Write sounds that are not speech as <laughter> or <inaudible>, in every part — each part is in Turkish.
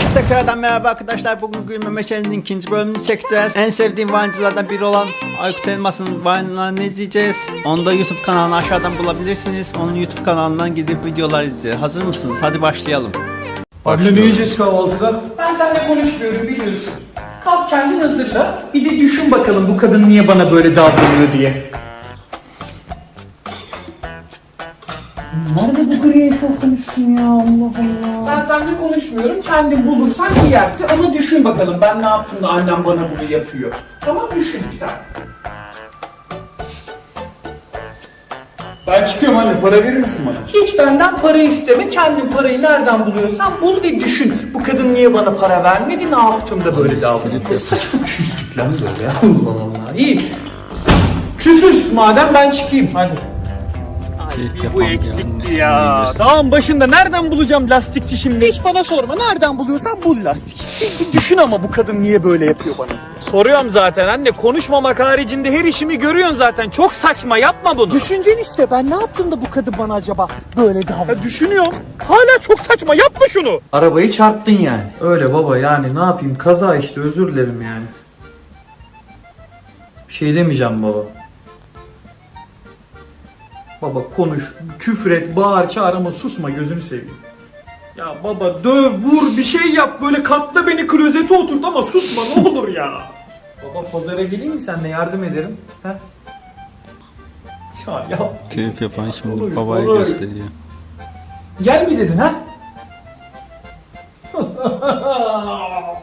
Herkese tekrardan merhaba arkadaşlar. Bugün Gülme Meşeli'nin ikinci bölümünü çekeceğiz. En sevdiğim Vine'cılardan biri olan Aykut Elmas'ın Vine'larını izleyeceğiz. Onu da YouTube kanalını aşağıdan bulabilirsiniz. Onun YouTube kanalından gidip videolar izleyeceğiz. Hazır mısınız? Hadi başlayalım. Anne ne yiyeceğiz kahvaltıda? Ben seninle konuşmuyorum biliyorsun. Kalk kendin hazırla. Bir de düşün bakalım bu kadın niye bana böyle davranıyor diye. Nerede bu gri eşofman üstün ya Allah Allah. Ben seninle konuşmuyorum. Kendin bulursan giyersin ama düşün bakalım ben ne yaptım da annem bana bunu yapıyor. Tamam düşün sen. Ben çıkıyorum anne para verir misin bana? Hiç benden para isteme. Kendin parayı nereden buluyorsan bul ve düşün. Bu kadın niye bana para vermedi? Ne yaptım da böyle davranıyor? Bu saçma küslük lan böyle ya. <laughs> Allah Allah. İyi. Küsüz madem ben çıkayım. Hadi. Bu eksikti ya. Dağın başında nereden bulacağım lastikçi şimdi? Hiç bana sorma. Nereden buluyorsan bul lastik. Bir düşün ama bu kadın niye böyle yapıyor bana? Soruyorum zaten anne konuşmamak haricinde her işimi görüyorsun zaten. Çok saçma yapma bunu. Düşüncen işte ben ne yaptım da bu kadın bana acaba böyle davranıyor? Ya düşünüyorum. Hala çok saçma yapma şunu. Arabayı çarptın yani. Öyle baba yani ne yapayım kaza işte özür dilerim yani. Bir şey demeyeceğim baba. Baba konuş, küfret, bağır, çağır ama susma gözünü seveyim. Ya baba döv vur bir şey yap böyle katla beni klozete oturt ama susma ne olur ya. <laughs> Baba pazara geleyim mi senle yardım ederim? He? Ya ya. Trip yapan şimdi Olur, babaya olur. gösteriyor. Gel mi dedin ha? <laughs>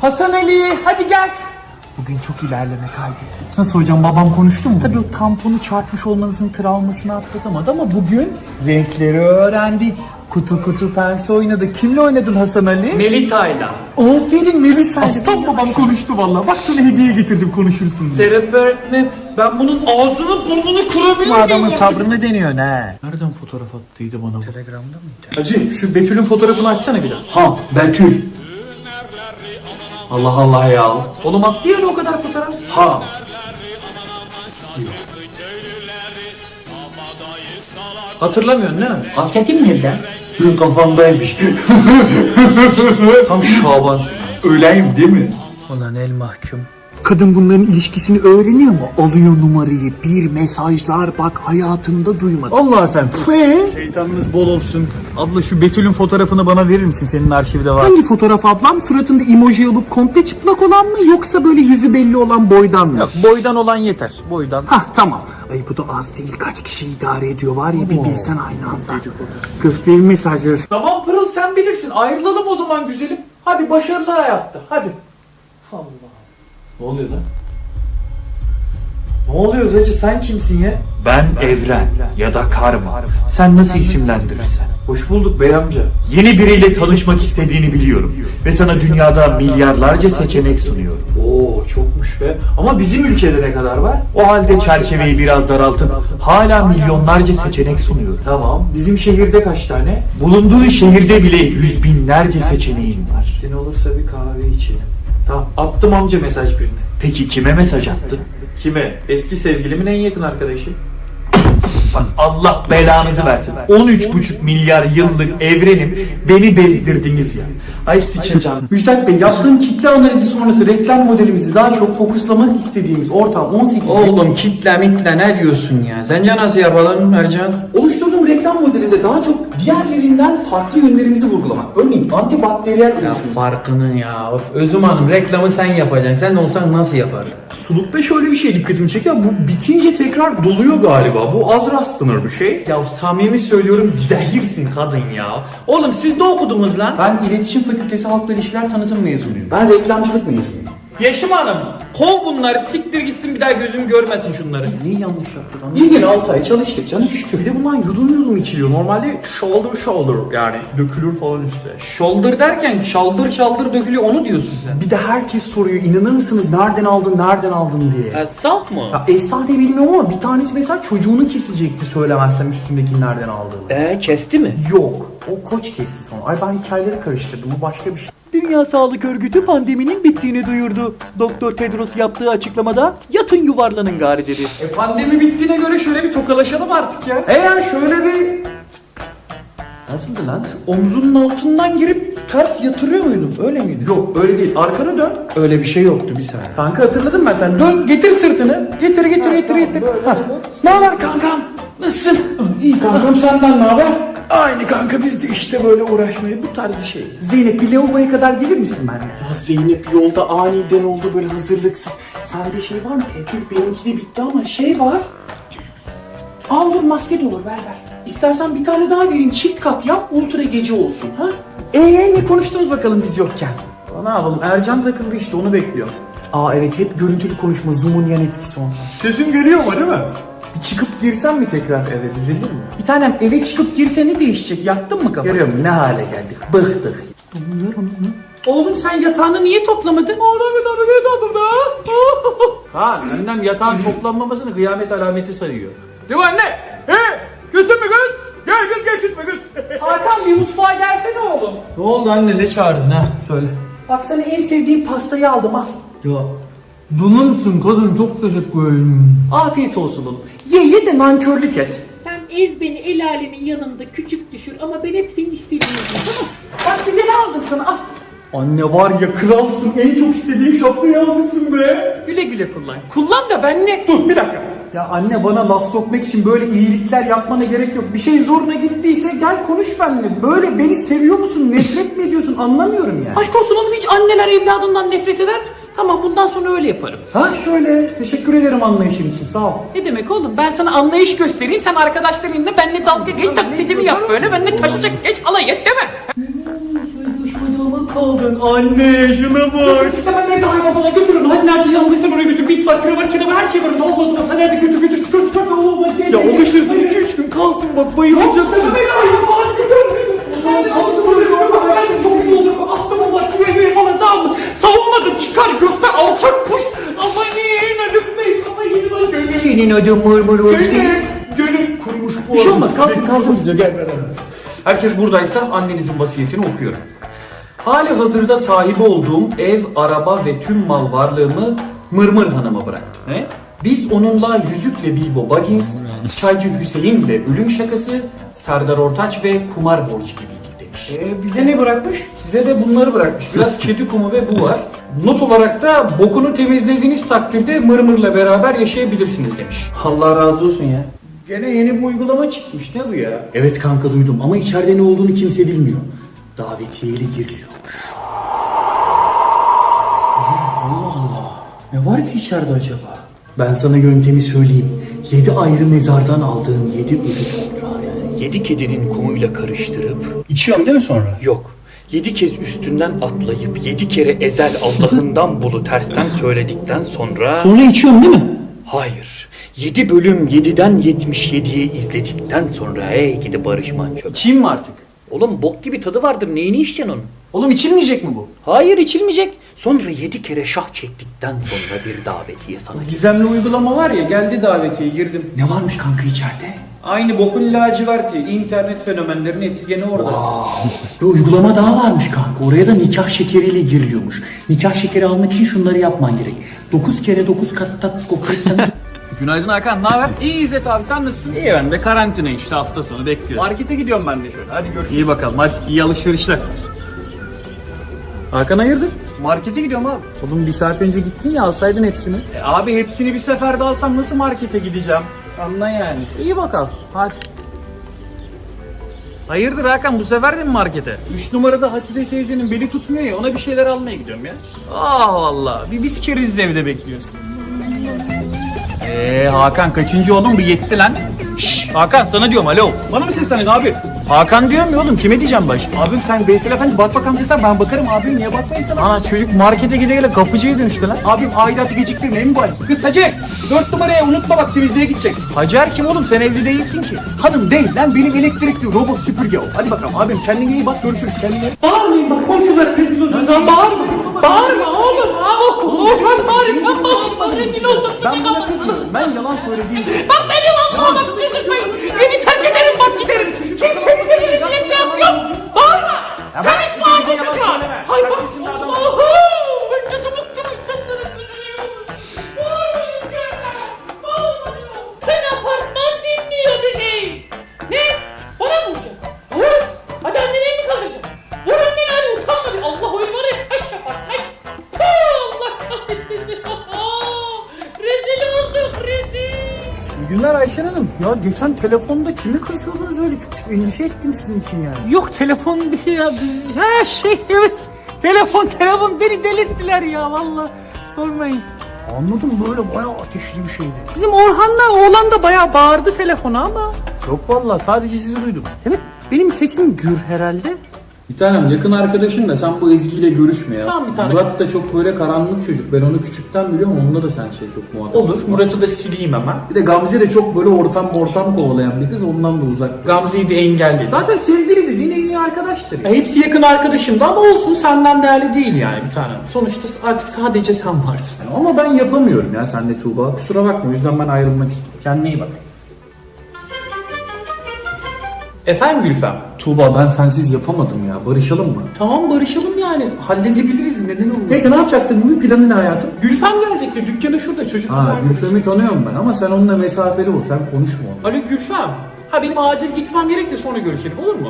Hasan Ali hadi gel. Bugün çok ilerleme kaydettik. Nasıl hocam babam konuştu mu? Tabii o tamponu çarpmış olmanızın travmasını atlatamadı ama bugün renkleri öğrendik. Kutu kutu pense oynadı. Kimle oynadın Hasan Ali? Melita'yla. Aferin Melis. Aslan babam konuştu vallahi. Bak sana hediye getirdim konuşursun diye. Serap öğretmenim ben bunun ağzını burnunu kırabilir Bu adamın sabrını deniyor ne? Nereden fotoğraf attıydı bana bu? Telegram'da mı? Hacı şu Betül'ün fotoğrafını açsana bir daha. Ha Betül. Allah Allah ya. Oğlum attı ya o kadar fotoğraf. Ha. Hatırlamıyorsun değil mi? Asketim nerede? <laughs> Kafamdaymış. <laughs> Tam Şabansın. Öyleyim değil mi? Ulan el mahkum. Kadın bunların ilişkisini öğreniyor mu? Alıyor numarayı, bir mesajlar bak hayatımda duymadım. Allah sen. Şeytanınız bol olsun. Abla şu Betül'ün fotoğrafını bana verir misin? Senin arşivde var. Hangi fotoğraf ablam? Suratında emoji olup komple çıplak olan mı yoksa böyle yüzü belli olan boydan mı? Yok, boydan olan yeter. Boydan. Hah tamam. Ay bu da az değil kaç kişi idare ediyor var ya bir bilsen aynı anda. Gösterin mesajları. Tamam Pırıl sen bilirsin. Ayrılalım o zaman güzelim. Hadi başarılar hayatta. Hadi. Allah. Ne oluyor lan? Ne oluyor Zacı sen kimsin ya? Ben Evren ya da Karma. Sen nasıl isimlendirirsen. Hoş bulduk bey amca. Yeni biriyle tanışmak istediğini biliyorum. Ve sana dünyada milyarlarca seçenek sunuyorum. Oo çokmuş be. Ama bizim ülkede ne kadar var? O halde çerçeveyi biraz daraltıp hala milyonlarca seçenek sunuyorum. Tamam. Bizim şehirde kaç tane? Bulunduğun şehirde bile yüz binlerce seçeneğin var. Ne olursa bir kahve içelim. Tamam. Attım amca mesaj birine. Peki kime mesaj attın? Kime? Eski sevgilimin en yakın arkadaşı. Bak Allah belanızı versin. 13,5 milyar yıllık evrenim beni bezdirdiniz ya. Ay sıçacağım. <laughs> Müjdat Bey yaptığım kitle analizi sonrası reklam modelimizi daha çok fokuslamak istediğimiz ortam 18... Oğlum kitle mitle ne diyorsun ya? Sence nasıl yapalım Ercan? Oluşturduğum reklam modelinde daha çok diğerlerinden farklı yönlerimizi vurgulamak. Örneğin antibakteriyel oluşumuz. Farkının ya. Of, Özüm Hanım reklamı sen yapacaksın. Sen olsan nasıl yapar? Sulukta şöyle bir şey dikkatimi çekti. ya, Bu bitince tekrar doluyor galiba. Bu az rastlanır bir şey. Ya samimi söylüyorum zehirsin kadın ya. Oğlum siz ne okudunuz lan? Ben iletişim fakültesi halkla ilişkiler tanıtım mezunuyum. Ben reklamcılık mezunuyum. Yeşim Hanım kov bunları siktir gitsin bir daha gözüm görmesin şunları. Neyi yanlış yaptık lan? Bir gün 6 ay çalıştık canım şükür. Bir de bunlar yudum yudum içiliyor. Normalde shoulder shoulder yani dökülür falan üstte. Shoulder derken şaldır şaldır dökülüyor onu diyorsun sen. Bir de herkes soruyor inanır mısınız nereden aldın nereden aldın diye. saf mı? Ya efsane bilmiyorum ama bir tanesi mesela çocuğunu kesecekti söylemezsem üstündeki nereden aldığını. Ee kesti mi? Yok. O koç kesti sonra. Ay ben hikayeleri karıştırdım. Bu başka bir şey. Dünya Sağlık Örgütü pandeminin bittiğini duyurdu. Doktor Tedros yaptığı açıklamada yatın yuvarlanın gari dedi. E pandemi bittiğine göre şöyle bir tokalaşalım artık ya. Eğer şöyle bir Nasıldı lan? Omzunun altından girip ters yatırıyor muydun? Öyle miydi? Yok öyle değil. Arkanı dön. Öyle bir şey yoktu bir saniye. Kanka hatırladım ben sen. Dön getir sırtını. Getir getir getir getir. Ha. Ne haber kankam? Nasılsın? İyi kankam senden ne haber? Aynı kanka biz de işte böyle uğraşmayı bu tarz bir şey. Zeynep bir lavaboya kadar gelir misin benimle? Ya Zeynep yolda aniden oldu böyle hazırlıksız. Sende şey var mı? Etüt benimki de bitti ama şey var. Aa olur maske de olur ver ver. İstersen bir tane daha vereyim çift kat yap ultra gece olsun ha? Eee ne konuştunuz bakalım biz yokken? Ne yapalım? Ercan takıldı işte onu bekliyor. Aa evet hep görüntülü konuşma zoom'un yan etkisi ondan. Sesim geliyor mu değil mi? Bir çıkıp girsem mi tekrar eve düzelir mi? Bir tanem eve çıkıp girse ne değişecek? Yaktın mı kafanı? Görüyor musun ne hale geldik bıktık. Oğlum sen yatağını niye toplamadın? Oğlum yatağını niye toplamadın? Kaan annem yatağın toplanmamasını kıyamet alameti sayıyor. Değil mi anne? He? Küstün mü kız? Gel kız gel küsme kız. Hakan bir mutfağa gelsene oğlum. ne oldu anne ne çağırdın ha? Söyle. Bak sana en sevdiğim pastayı aldım al. Ya Dunumsun kadın çok teşekkür ederim. Afiyet olsun oğlum. Ye ye de nankörlük et. Sen ez beni el alemin yanında küçük düşür ama ben hep senin istediğin yapayım, tamam Bak bir de ne aldım sana al. Anne var ya kralsın en çok istediğim şapkayı almışsın be. Güle güle kullan. Kullan da ben ne? Dur bir dakika. Ya anne bana laf sokmak için böyle iyilikler yapmana gerek yok. Bir şey zoruna gittiyse gel konuş benimle. Böyle beni seviyor musun, nefret mi ediyorsun anlamıyorum yani. Aşk olsun oğlum hiç anneler evladından nefret eder mi? Tamam bundan sonra öyle yaparım. Ha şöyle teşekkür ederim anlayışın için sağ ol. Ne demek oğlum? Ben sana anlayış göstereyim. Sen arkadaşlarınla benimle dalga geç taklidimi yap böyle. Benimle taşacak geç alay et değil mi? kaldın anne şuna bak. İşte ben ne daha bana götürün. Hadi nerede yalnızsın oraya götür. Bit var, kravat, kravat her şey var. Ne olmaz olmaz. Hadi hadi götür götür. Sıkır sıkır. Ya alışırsın 2-3 gün kalsın bak bayılacaksın. Kalsın gönül. Senin adın mırmır Gönül. Gönül kurumuş bu. Bir şey olmaz kalsın kalsın bize gel beraber. Herkes buradaysa annenizin vasiyetini okuyorum. Hali hazırda sahibi olduğum ev, araba ve tüm mal varlığımı Mırmır Hanım'a bıraktım. Ne? Biz onunla Yüzükle Bilbo Baggins, Çaycı Hüseyin'le Ölüm Şakası, Serdar Ortaç ve Kumar Borcu gibiydik demiş. E, bize ne bırakmış? Size de bunları bırakmış. Biraz kedi kumu ve bu var. Not olarak da bokunu temizlediğiniz takdirde Mırmır'la beraber yaşayabilirsiniz demiş. Allah razı olsun ya. Gene yeni bir uygulama çıkmış. Ne bu ya? Evet kanka duydum ama içeride ne olduğunu kimse bilmiyor. Davetiyeli giriliyormuş. Allah Allah. Ne var ki içeride acaba? Ben sana yöntemi söyleyeyim. Yedi ayrı mezardan aldığın yedi ölü toprağı. Yedi kedinin kumuyla karıştırıp İçiyorum değil mi sonra? yok yedi kez üstünden atlayıp yedi kere ezel Allah'ından bulu tersten söyledikten sonra Sonra içiyorum değil mi? hayır yedi bölüm yediden yetmiş yediyi izledikten sonra hey gidi Barış Manço. İçeyim mi artık? Oğlum bok gibi tadı vardır neyini içeceksin onun? Oğlum içilmeyecek mi bu? Hayır içilmeyecek. Sonra yedi kere şah çektikten sonra bir davetiye sana Gizemli uygulama var ya geldi davetiye girdim. Ne varmış kanka içeride? Aynı bokun laciverti. internet fenomenlerin hepsi gene orada. Bir uygulama daha varmış kanka. Oraya da nikah şekeriyle giriliyormuş. Nikah şekeri almak için şunları yapman gerek. 9 kere 9 katta kokoreçten <laughs> Günaydın Hakan, ne haber? İyi İzzet abi, sen nasılsın? İyi ben de karantina işte hafta sonu bekliyorum. Markete gidiyorum ben de şöyle, hadi görüşürüz. İyi bakalım, hadi iyi alışverişler. Hakan hayırdır? Markete gidiyorum abi. Oğlum bir saat önce gittin ya alsaydın hepsini. E, abi hepsini bir seferde alsam nasıl markete gideceğim? Anla yani. İyi bakalım, hadi. Hayırdır Hakan bu sefer de mi markete? 3 numarada Hatice teyzenin beli tutmuyor ya ona bir şeyler almaya gidiyorum ya. Ah valla bir biz keriz evde bekliyorsun. Eee Hakan kaçıncı oğlum bir yetti lan. Şşş Hakan sana diyorum alo. Bana mı seslendin abi? Hakan diyorum ya oğlum kime diyeceğim baş? Abim sen Veysel Efendi bak bakalım desen ben bakarım abim niye bakmayın sana? Ana çocuk markete gide gele kapıcıya dönüştü lan. Abim aidatı geciktirmeyin mi bari? Kız Hacer dört numaraya unutma bak temizliğe gidecek. Hacer kim oğlum sen evli değilsin ki. Hanım değil lan benim elektrikli robot süpürge o. Hadi bakalım abim kendine iyi bak görüşürüz kendine. Bağırmayın bak komşular rezil oluyor. Sen bağırma. Bağırma oğlum. Oğlum bağırma. Bağırma. Rezil oldum. Ben buna kızmıyorum. Ben yalan söylediğimde. Bak benim Allah'ıma kızırmayın. Geçen telefonda kimi kızıyordunuz öyle çok endişe ettim sizin için yani. Yok telefon <laughs> değil ya. Ha şey evet. Telefon telefon beni delirttiler ya valla. Sormayın. Anladım böyle bayağı ateşli bir şeydi. Bizim Orhan'la oğlan da bayağı bağırdı telefona ama. Yok vallahi sadece sizi duydum. Evet benim sesim gür herhalde. Bir tanem yakın arkadaşın da sen bu Ezgi ile görüşme ya. Tamam bir tane. Murat da çok böyle karanlık çocuk. Ben onu küçükten biliyorum. Onunla da sen şey çok muhatap. Olur. Murat'ı da sileyim hemen. Bir de Gamze de çok böyle ortam ortam kovalayan bir kız. Ondan da uzak. Gamze'yi de engelledim. Zaten sevgili dediğin en iyi arkadaştır. Ya hepsi yakın arkadaşım da ama olsun senden değerli değil yani bir tanem. Sonuçta artık sadece sen varsın. Ama ben yapamıyorum ya senle Tuğba. Kusura bakma. O yüzden ben ayrılmak istiyorum. Kendine iyi bak. Efendim Gülfem? Tuğba ben sensiz yapamadım ya. Barışalım mı? Tamam barışalım yani. Halledebiliriz neden olmasın? Neyse ne yapacaktın? Bugün planın ne hayatım? Gülfem gelecekti dükkanı şurada çocuk. Ha Gülfem'i tanıyorum ben ama sen onunla mesafeli ol. Sen konuşma onunla. Alo Gülfem. Ha benim acil gitmem gerek de sonra görüşelim olur mu?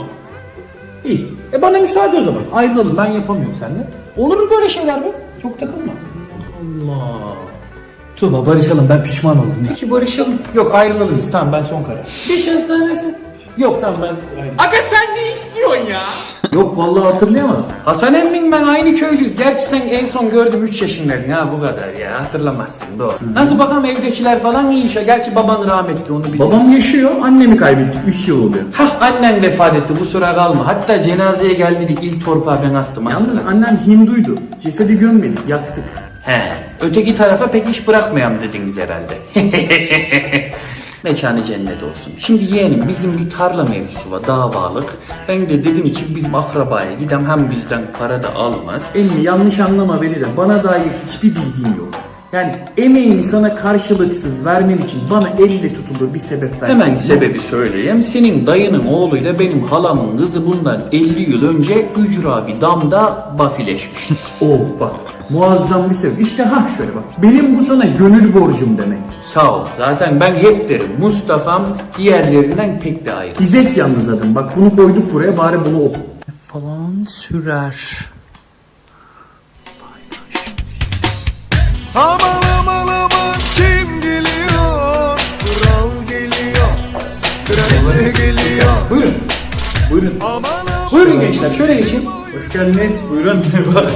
İyi. E bana müsaade o zaman. Ayrılalım. Ben yapamıyorum seninle. Olur mu böyle şeyler mi? Çok takılma. Allah. Tuğba barışalım. Ben pişman oldum. Peki barışalım. Yok ayrılalım biz. Tamam ben son karar. Bir şans daha versin. Yok tamam ben ayrılalım. Aga sen ne istiyorsun ya? Yok vallahi hatırlayamadım. Hasan emmin ben aynı köylüyüz. Gerçi sen en son gördüm 3 yaşındaydın ha bu kadar ya hatırlamazsın doğru. Nasıl bakalım evdekiler falan iyi işe. Gerçi baban rahmetli onu biliyorum. Babam yaşıyor. Annemi kaybettik. 3 yıl oluyor. Hah annen vefat etti bu sıra kalma. Hatta cenazeye geldik ilk torpağı ben attım. Yalnız annem Hinduydu. Cesedi gömmedik. Yaktık. He, öteki tarafa pek iş bırakmayam dediniz herhalde. <laughs> Mekanı cennet olsun. Şimdi yeğenim bizim bir tarla mevzusu var davalık. Ben de dedim ki bizim akrabaya gidem hem bizden para da almaz. Elmi yanlış anlama beni de. Bana dair hiçbir bilgin yok. Yani emeğimi sana karşılıksız vermem için bana elle tutulur bir sebep versin. Hemen sebebi söyleyeyim. Senin dayının oğluyla benim halamın kızı bundan 50 yıl önce ücra bir damda bafileşmiş. <laughs> Oo bak muazzam bir sebep. İşte ha şöyle bak. Benim bu sana gönül borcum demek. Sağ ol. Zaten ben hep derim Mustafa'm diğerlerinden pek de ayrı. İzzet yalnız adım. Bak bunu koyduk buraya bari bunu oku. Falan sürer. Aman aman aman kim geliyor? Kral geliyor. Kraliçe geliyor. Buyurun. Buyurun. Aman aman. Buyurun gençler şöyle geçin. Hoş geldiniz. Buyurun. Merhaba.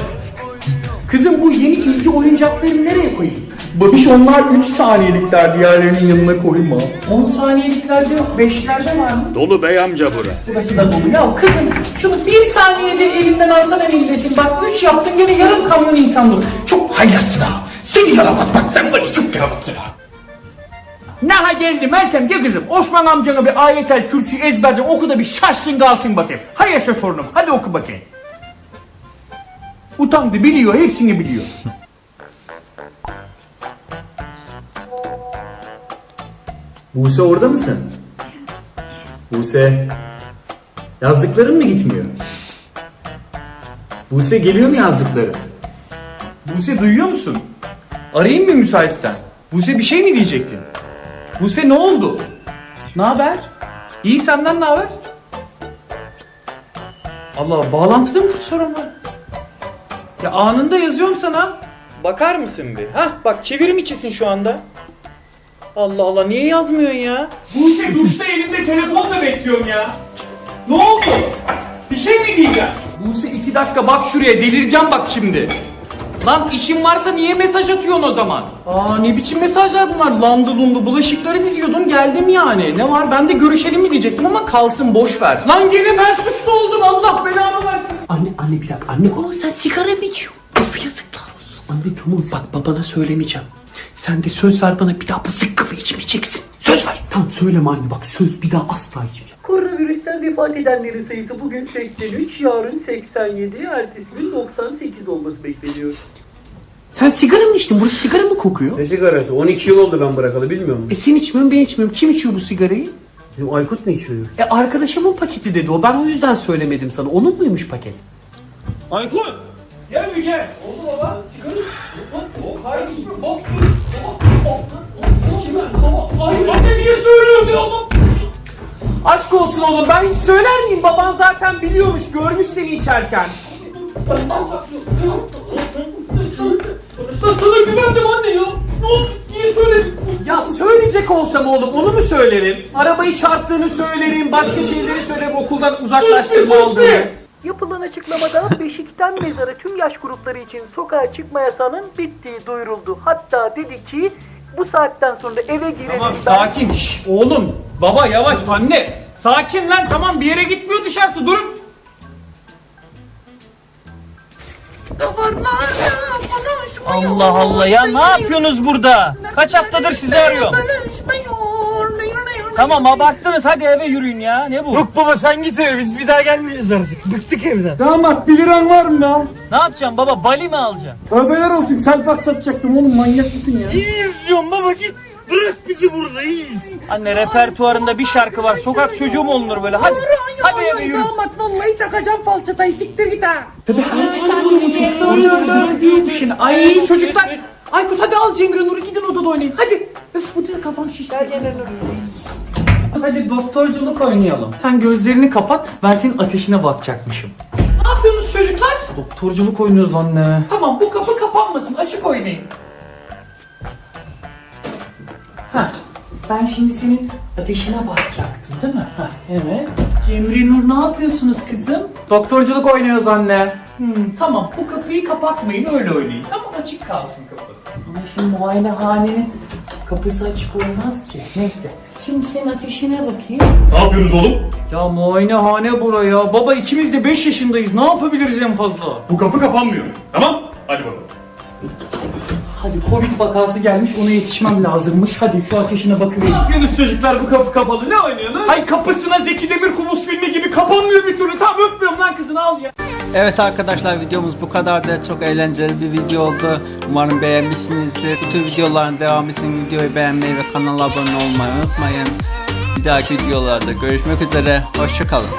<laughs> Kızım bu yeni ilgi oyuncaklarını nereye koyayım? Babiş onlar 3 saniyelikler diğerlerinin yanına koyma. 10 saniyeliklerde yok 5'lerde var mı? Dolu bey amca bura. Burası da dolu. Ya kızım şunu bir saniyede elinden alsana milletin. Bak 3 yaptın gene yarım kamyon insan dur. Çok haylazsın ha. Seni yaramak bak sen bana çok yaramazsın ha. Naha geldi Meltem gel kızım. Osman amcana bir ayetel kürsü ezberden oku da bir şaşsın kalsın bakayım. Hay yaşa torunum hadi oku bakayım. Utandı biliyor hepsini biliyor. <laughs> Buse orada mısın? Buse. Yazdıkların mı gitmiyor? Buse geliyor mu yazdıkları? Buse duyuyor musun? Arayayım mı müsaitsen? Buse bir şey mi diyecektin? Buse ne oldu? Ne haber? İyi senden ne haber? Allah bağlantıda mı sorun var? Ya anında yazıyorum sana. Bakar mısın bir? Hah bak çevirim içisin şu anda. Allah Allah niye yazmıyorsun ya? Buse duşta elimde telefonla bekliyorum ya. Ne oldu? Bir şey mi diyeceğim? Buse iki dakika bak şuraya delireceğim bak şimdi. Lan işin varsa niye mesaj atıyorsun o zaman? Aa ne biçim mesajlar bunlar? Landı lundu bulaşıkları diziyordum geldim yani. Ne var ben de görüşelim mi diyecektim ama kalsın boş ver. Lan gene ben suçlu oldum Allah belamı versin. Anne anne bir dakika anne. Oo sen sigara mı içiyorsun? Of yazıklar olsun. Anne tamam bak babana söylemeyeceğim. Sen de söz ver bana bir daha bu zıkkımı içmeyeceksin. Söz ver. Tamam söyleme anne bak söz bir daha asla içmeyeceğim. Koronavirüsten vefat edenlerin sayısı bugün 83, yarın 87, ertesi gün 98 olması bekleniyor. Sen sigara mı içtin? Burası sigara mı kokuyor? Ne sigarası? 12 yıl oldu ben bırakalı bilmiyor musun? E sen içmiyorsun ben içmiyorum. Kim içiyor bu sigarayı? Bizim Aykut ne içiyor? E arkadaşımın paketi dedi o. Ben o yüzden söylemedim sana. Onun muymuş paket? Aykut! Gel bir gel. Oldu baba. Sigara. Bak, hayır içme. Bak. Ay anne niye söylüyorsun ya oğlum? Aşk olsun oğlum ben hiç söyler miyim? Baban zaten biliyormuş görmüş seni içerken. Ben sana güvendim anne ya. Ne oldu? Niye söyledim. Ya söyleyecek olsam oğlum onu mu söylerim? Arabayı çarptığını söylerim, başka şeyleri söylerim, okuldan uzaklaştırma aldığını. Yapılan açıklamada Beşik'ten mezara tüm yaş grupları için sokağa çıkma yasağının bittiği duyuruldu. Hatta dedi ki bu saatten sonra eve girelim. Tamam sakin. Şş, oğlum, baba yavaş, anne. Sakin lan tamam bir yere gitmiyor dışarısı durun. Allah Allah ya ne yapıyorsunuz burada? Kaç haftadır sizi arıyorum. Tamam abarttınız hadi eve yürüyün ya ne bu? Yok baba sen git eve biz bir daha gelmeyeceğiz artık. Bıktık evden. Damat 1 liran var mı lan? Ne yapacaksın baba bali mi alacaksın? Tövbeler olsun selpak satacaktım oğlum manyak mısın ya? İyi izliyorum baba git. Bırak bizi burada iyi. Anne repertuarında bir şarkı var sokak çocuğu mu olunur böyle hadi. Hadi eve yürü. vallahi takacağım falçatayı siktir git ha. Ay çocuklar. Aykut hadi al Cemre Nur'u gidin odada oynayın. Hadi. Öf bu da kafam şişti. Gel Cemre Nur. Hadi doktorculuk oynayalım. Sen gözlerini kapat ben senin ateşine bakacakmışım. Ne yapıyorsunuz çocuklar? Doktorculuk oynuyoruz anne. Tamam bu kapı kapanmasın açık oynayın. Ben şimdi senin ateşine bakacaktım değil mi? Heh, evet. Cemre Nur ne yapıyorsunuz kızım? Doktorculuk oynuyoruz anne. Hmm, tamam bu kapıyı kapatmayın öyle oynayın. Tamam açık kalsın kapı. Ama şimdi muayenehanenin kapısı açık olmaz ki. Neyse. Şimdi senin ateşine bakayım. Ne yapıyorsunuz oğlum? Ya muayenehane buraya. Baba ikimiz de 5 yaşındayız. Ne yapabiliriz en fazla? Bu kapı kapanmıyor. Tamam? Hadi bakalım. Hadi Covid vakası gelmiş ona yetişmem lazımmış. Hadi şu ateşine bakıvereyim. Ne yapıyorsunuz çocuklar bu kapı kapalı? Ne oynuyorsunuz? Ay kapısına Zeki Demirkubuz filmi gibi kapanmıyor bir türlü. Tamam öpmüyorum lan kızını al ya. Evet arkadaşlar videomuz bu kadardı. Çok eğlenceli bir video oldu. Umarım beğenmişsinizdir. Bu tür videoların devamı için videoyu beğenmeyi ve kanala abone olmayı unutmayın. Bir dahaki videolarda görüşmek üzere. Hoşçakalın.